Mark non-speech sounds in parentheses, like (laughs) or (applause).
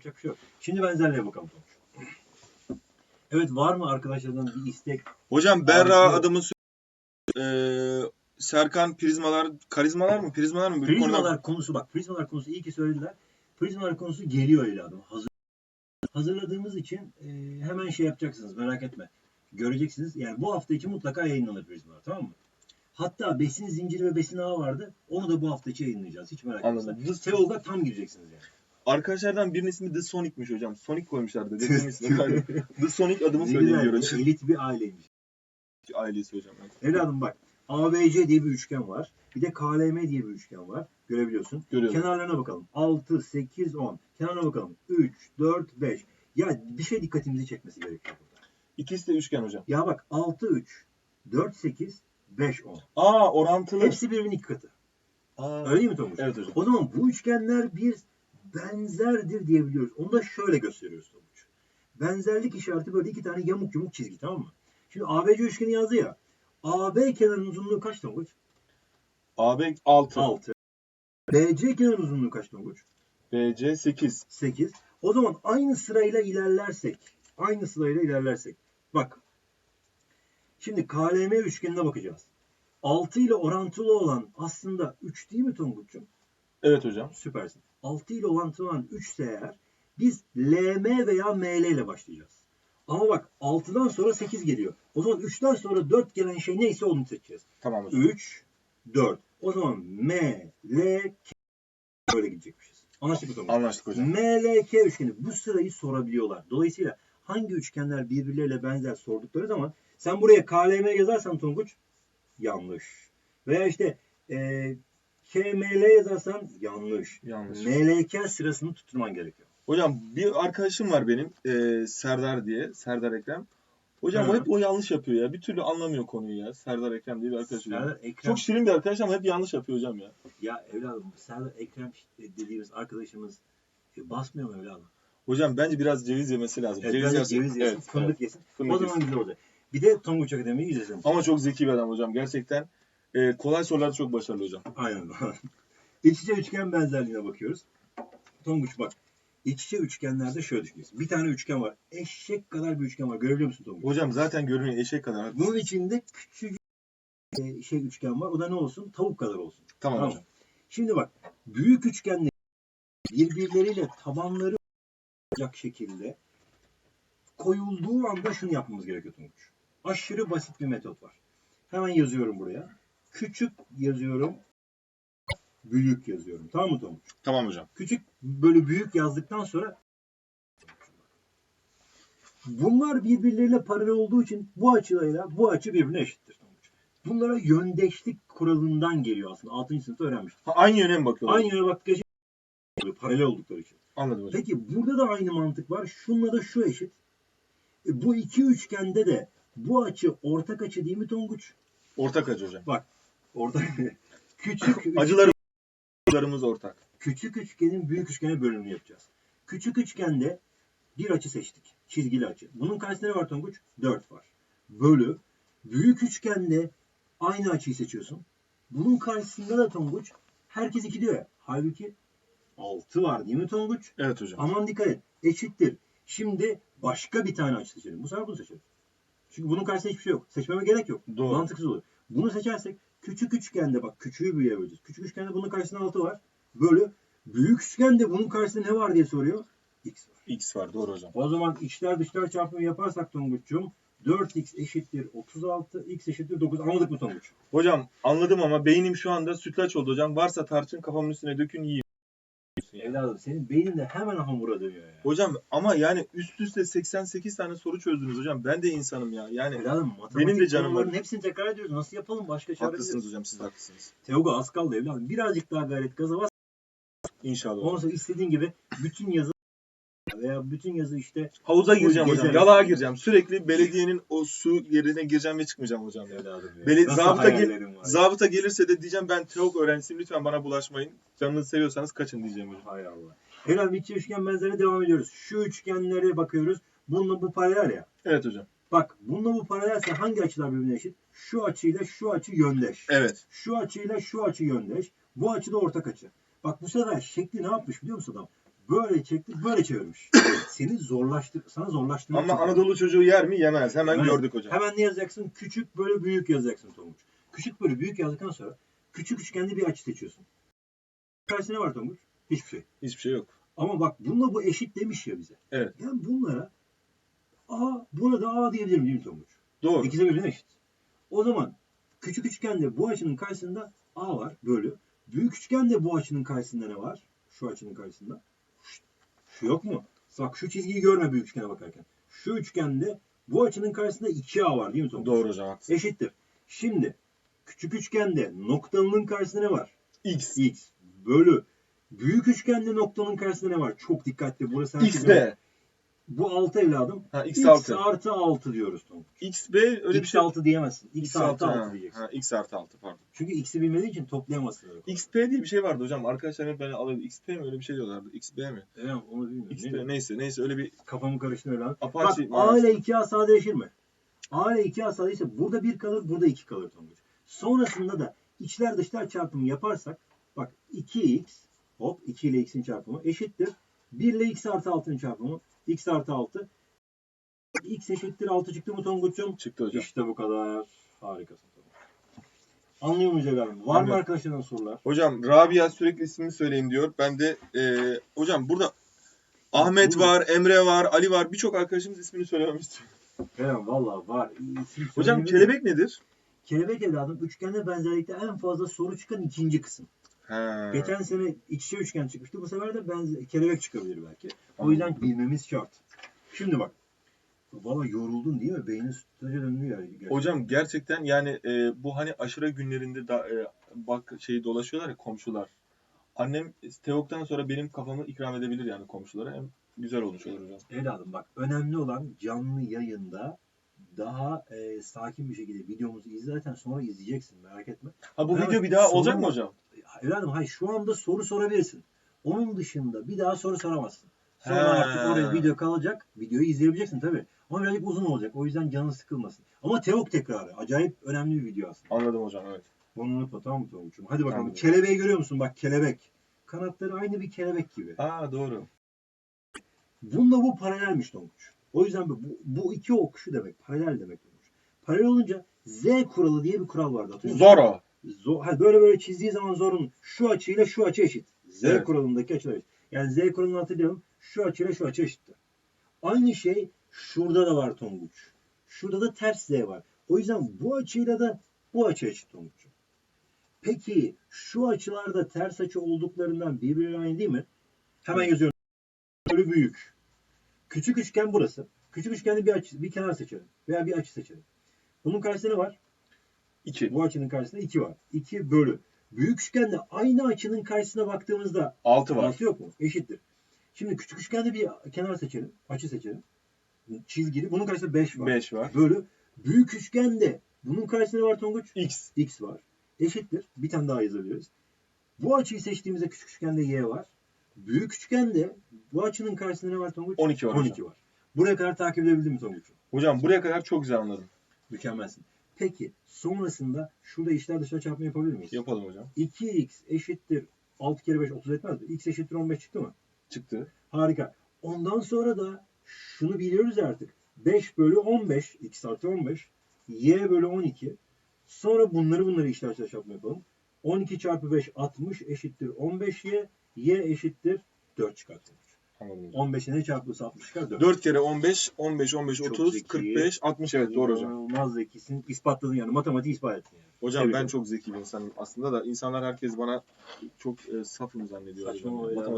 Yapacak bir şey yok. Şimdi benzerliğe bakalım. Evet var mı arkadaşlardan bir istek? Hocam Berra Abi, adamın sö- Eee, Serkan prizmalar, karizmalar mı? Prizmalar mı? Bir konuda- Prizmalar konusu bak prizmalar konusu iyi ki söylediler. Prizmalar konusu geliyor evladım. Hazır. Hazırladığımız için e, hemen şey yapacaksınız merak etme. Göreceksiniz. Yani bu hafta için mutlaka yayınlanır prizmalar tamam mı? Hatta besin zinciri ve besin ağı vardı. Onu da bu hafta içi yayınlayacağız. Hiç merak Anladım. etmeyin. Teol'da tam gireceksiniz yani. Arkadaşlardan birinin ismi The Sonic'miş hocam. Sonic koymuşlardı. (laughs) Dediğim ismi. The Sonic adımı güzel, hocam. Elit bir aileymiş. Ailesi hocam. Evladım bak. ABC diye bir üçgen var. Bir de KLM diye bir üçgen var. Görebiliyorsun. Görüyorum. Kenarlarına bakalım. 6, 8, 10. Kenarına bakalım. 3, 4, 5. Ya bir şey dikkatimizi çekmesi gerekiyor burada. İkisi de üçgen hocam. Ya bak 6, 3, 4, 8, 5, 10. Aa orantılı. Hepsi birbirinin iki katı. Aa, Öyle değil mi Tonguç? Evet hocam. O zaman bu üçgenler bir benzerdir diyebiliyoruz. Onu da şöyle gösteriyoruz Tonguç. Benzerlik işareti böyle iki tane yamuk yumuk çizgi tamam mı? Şimdi ABC üçgeni yazdı ya. AB kenarının uzunluğu kaç Tonguç? AB 6. 6. BC kenar uzunluğu kaç Tonguç? BC 8. 8. O zaman aynı sırayla ilerlersek, aynı sırayla ilerlersek. Bak. Şimdi KLM üçgenine bakacağız. 6 ile orantılı olan aslında 3 değil mi Tonguç'um? Evet hocam. Süpersin. 6 ile olan 3 ise eğer biz LM veya ML ile başlayacağız. Ama bak 6'dan sonra 8 geliyor. O zaman 3'ten sonra 4 gelen şey neyse onu seçeceğiz. Tamam hocam. 3, 4. O zaman M, L, K böyle gidecekmişiz. Anlaştık mı? Anlaştık hocam. MLK üçgeni bu sırayı sorabiliyorlar. Dolayısıyla hangi üçgenler birbirleriyle benzer sordukları zaman sen buraya KLM yazarsan Tonguç yanlış. Veya işte e, KML yazarsan yanlış. Yanlış. MLK sırasını tutturman gerekiyor. Hocam bir arkadaşım var benim eee, Serdar diye. Serdar Ekrem. Hocam Hı. o hep o yanlış yapıyor ya. Bir türlü anlamıyor konuyu ya. Serdar Ekrem diye bir arkadaşım. Serdar Ekrem, Çok şirin bir arkadaş ama hep yanlış yapıyor hocam ya. ya evladım Serdar Ekrem dediğimiz arkadaşımız e, basmıyor mu evladım? Hocam bence biraz ceviz yemesi lazım. Evet, ceviz, yerse- ceviz yesin, evet, fındık evet. yesin. Fındık o zaman yesin. güzel olacak. Bir de Tonguç Akademi'yi izlesin. Ama çok zeki bir adam hocam. Gerçekten eee, kolay sorularda çok başarılı hocam. Aynen. (laughs) İç içe üçgen benzerliğine bakıyoruz. Tonguç bak. İç içe üçgenlerde şöyle düşünüyorsun. Bir tane üçgen var. Eşek kadar bir üçgen var. Görebiliyor musun Tonguç? Hocam zaten görünüyor eşek kadar. Bunun içinde küçücük e, şey üçgen var. O da ne olsun? Tavuk kadar olsun. Tamam, Tamam. hocam. Şimdi bak. Büyük üçgenler birbirleriyle tabanları olacak şekilde koyulduğu anda şunu yapmamız gerekiyor Tonguç. Aşırı basit bir metot var. Hemen yazıyorum buraya. Küçük yazıyorum. Büyük yazıyorum. Tamam mı Tonguç? Tamam hocam. Küçük böyle büyük yazdıktan sonra bunlar birbirleriyle paralel olduğu için bu açıyla bu açı birbirine eşittir. Tonguç. Bunlara yöndeşlik kuralından geliyor aslında. 6. sınıfta öğrenmiştik. Ha, aynı yöne mi bakıyorlar? Aynı yöne baktıkça şey- paralel oldukları için. Anladım hocam. Peki burada da aynı mantık var. Şunla da şu eşit. E, bu iki üçgende de bu açı ortak açı değil mi Tonguç? Ortak acı hocam. Ortak (laughs) küçük üç- Acılarım- Acılarımız ortak. küçük üçgenin büyük üçgene bölümünü yapacağız. Küçük üçgende bir açı seçtik. Çizgili açı. Bunun karşısında ne var Tonguç? 4 var. Bölü. Büyük üçgende aynı açıyı seçiyorsun. Bunun karşısında da Tonguç herkes 2 diyor ya. Halbuki 6 var değil mi Tonguç? Evet hocam. Aman dikkat et. Eşittir. Şimdi başka bir tane açı seçelim. Bu sefer bunu seçelim. Çünkü bunun karşısında hiçbir şey yok. Seçmeme gerek yok. Doğru. Mantıksız olur. Bunu seçersek küçük üçgende bak küçüğü büyüğe böleceğiz. Küçük üçgende bunun karşısında 6 var. Bölü. Büyük üçgende bunun karşısında ne var diye soruyor. X var. X var doğru hocam. O zaman içler dışlar çarpımı yaparsak Tonguç'cum 4x eşittir 36, x eşittir 9. Anladık mı Tonguç? Hocam anladım ama beynim şu anda sütlaç oldu hocam. Varsa tarçın kafamın üstüne dökün yiyeyim. Evladım senin beynin de hemen hamura dönüyor ya. Hocam ama yani üst üste 88 tane soru çözdünüz hocam. Ben de insanım ya. Yani Evladım matematik Benim de canım var. hepsini tekrar ediyoruz. Nasıl yapalım? Başka çare haklısınız hocam siz haklısınız. Teoga az kaldı evladım. Birazcık daha gayret gaza bas. İnşallah. Ondan sonra istediğin gibi bütün yazı veya bütün yazı işte Havuza gireceğim hocam. Gezerim. Yalağa gireceğim. Sürekli belediyenin o su yerine gireceğim ve çıkmayacağım hocam. evladım ya. Beli- Nasıl zabıta, gel- hayallerim var ya? zabıta gelirse de diyeceğim ben teok öğrencisiyim lütfen bana bulaşmayın. Canınızı seviyorsanız kaçın diyeceğim hocam. Hay Allah. Evladım iç üçgen benzerine devam ediyoruz. Şu üçgenlere bakıyoruz. Bununla bu paralel ya. Evet hocam. Bak bununla bu paralelse hangi açılar birbirine eşit? Şu açıyla şu açı yöndeş. Evet. Şu açıyla şu açı yöndeş. Bu açı da ortak açı. Bak bu sefer şekli ne yapmış biliyor musun adam? Böyle çekti, böyle çevirmiş. Seni zorlaştır, sana zorlaştırmak Ama için- Anadolu çocuğu yer mi? Yemez. Hemen Evet. gördük hocam. Hemen ne yazacaksın? Küçük böyle büyük yazacaksın Tonguç. Küçük böyle büyük yazdıktan sonra küçük üçgende bir açı seçiyorsun. Karşısına ne var Tonguç? Hiçbir şey. Hiçbir şey yok. Ama bak bununla bu eşit demiş ya bize. Evet. Ben bunlara A, buna da A diyebilirim değil mi Tonguç? Doğru. İkisi birbirine eşit. O zaman küçük üçgende bu açının karşısında A var bölü. Büyük üçgende bu açının karşısında ne var? Şu açının karşısında. Şu, yok mu? Bak şu çizgiyi görme büyük üçgene bakarken. Şu üçgende bu açının karşısında 2A var değil mi Tonguç? Doğru hocam haklısın. Eşittir. Şimdi küçük üçgende noktalının karşısında ne var? X. X bölü. Büyük üçgende noktanın karşısında ne var? Çok dikkatli. Burası herkes- XB. Bu 6 evladım. Ha X, X artı. artı 6 diyoruz Tonguç. XB öyle bir X şey. 6 diyemezsin. X, artı ha. 6 diyeceksin. Ha, X artı 6 pardon. Çünkü X'i bilmediğin için toplayamazsın. öyle. XP diye bir şey vardı hocam. Arkadaşlar hep beni alıyordu. XP mi öyle bir şey diyorlardı. XB mi? Evet, onu bilmiyorum. XP neyse neyse öyle bir Kafamı karıştırıyor lan. Bak Apache A ile 2A sadeleşir mi? A ile 2A sadeleşirse burada 1 kalır, burada 2 kalır Tonguç. Sonrasında da içler dışlar çarpımı yaparsak bak 2x hop 2 ile x'in çarpımı eşittir. 1 ile x artı 6'nın çarpımı x artı 6 x eşittir 6 çıktı mı Tonguç'um? çıktı hocam. İşte bu kadar. Harikasın. Anlıyor muyuz evladım? Var mı Anlıyorum. arkadaşlardan sorular? Hocam Rabia sürekli ismini söyleyin diyor. Ben de e, hocam burada Ahmet Buyurun. var, Emre var, Ali var. Birçok arkadaşımız ismini söylememi istiyor. Evet valla var. İsim Hocam söyleyebilir- kelebek nedir? Kelebek evladım üçgende benzerlikte en fazla soru çıkan ikinci kısım. Ha. Geçen sene iç içe üçgen çıkmıştı. Bu sefer de benzer, kelebek çıkabilir belki. O yüzden bilmemiz şart. Şimdi bak. Valla yoruldun değil mi? Beynin sütlaca döndü ya. gerçekten. Hocam gerçekten yani e, bu hani aşure günlerinde da, e, bak şey dolaşıyorlar ya komşular. Annem Teok'tan sonra benim kafamı ikram edebilir yani komşulara. Hem güzel olmuş olur hocam. Evladım bak önemli olan canlı yayında daha e, sakin bir şekilde videomuzu izlerken sonra izleyeceksin merak etme. Ha bu Evet, video bir daha olacak mı hocam? Evladım hayır şu anda soru sorabilirsin. Onun dışında bir daha soru soramazsın. Sonra He. artık oraya video kalacak. Videoyu izleyebileceksin tabii. Ama birazcık uzun olacak. O yüzden canın sıkılmasın. Ama Teok tekrarı. Acayip önemli bir video aslında. Anladım hocam evet. Bunu unutma tamam mı Tonguç'um? Hadi bakalım. Anladım. Kelebeği görüyor musun? Bak kelebek. Kanatları aynı bir kelebek gibi. Aa doğru. Bununla bu paralelmiş Tonguç. O yüzden bu, bu iki ok şu demek. Paralel demek Tonguç. Paralel olunca Z kuralı diye bir kural vardı. Hatırlıyor musun? Zoro. Zo- ha, böyle böyle çizdiği zaman zorun şu açıyla şu açı eşit. Z Evet. kuralındaki açılar eşit. Yani Z kuralını hatırlayalım. Şu açıyla şu açı eşittir. Aynı şey şurada da var Tonguç. Şurada da ters Z var. O yüzden bu açıyla da bu açı eşit Tonguç. Peki şu açılarda ters açı olduklarından birbirine aynı değil mi? Hemen Evet. yazıyorum. Böyle büyük. Küçük üçgen burası. Küçük üçgende bir açı, bir kenar seçelim. Veya bir açı seçelim. Bunun karşısında ne var? 2. Bu açının karşısında 2 var. 2 bölü. Büyük üçgende aynı açının karşısına baktığımızda 6 var. 6 yok mu? Eşittir. Şimdi küçük üçgende bir kenar seçelim. Açı seçelim. Çizgili. Bunun karşısında 5 var. 5 var. Bölü. Büyük üçgende bunun karşısında var Tonguç? X. X var. Eşittir. Bir tane daha yazabiliriz. Bu açıyı seçtiğimizde küçük üçgende Y var. Büyük üçgende bu açının karşısında ne var Tonguç? 12 var 12 hocam. var. Buraya kadar takip edebildin mi Tonguç'um? Hocam buraya kadar çok güzel anladım. Mükemmelsin. Peki sonrasında şurada içler dışlar çarpma yapabilir miyiz? Yapalım hocam. 2x eşittir 6 kere 5 30 etmez mi? x eşittir 15 çıktı mı? Çıktı. Harika. Ondan sonra da şunu biliyoruz artık. 5 bölü 15 x artı 15 y bölü 12 sonra bunları bunları işler dışlar çarpma yapalım. 12 çarpı 5 60 eşittir 15y y eşittir 4 çıkartılır. Anladım hocam. 15'e ne çarpılırsa 60 çıkar 4. 4 kere 15, 15, 15, Çok 30, zeki. 45, 60 evet doğru hocam. İnanılmaz zekisin. İspatladın yani. Matematik ispat ettin yani. Hocam Tebrik ben ederim. çok zeki bir insanım aslında da insanlar herkes bana çok e, safım zannediyor. Saçma hocam. o ya. Matematik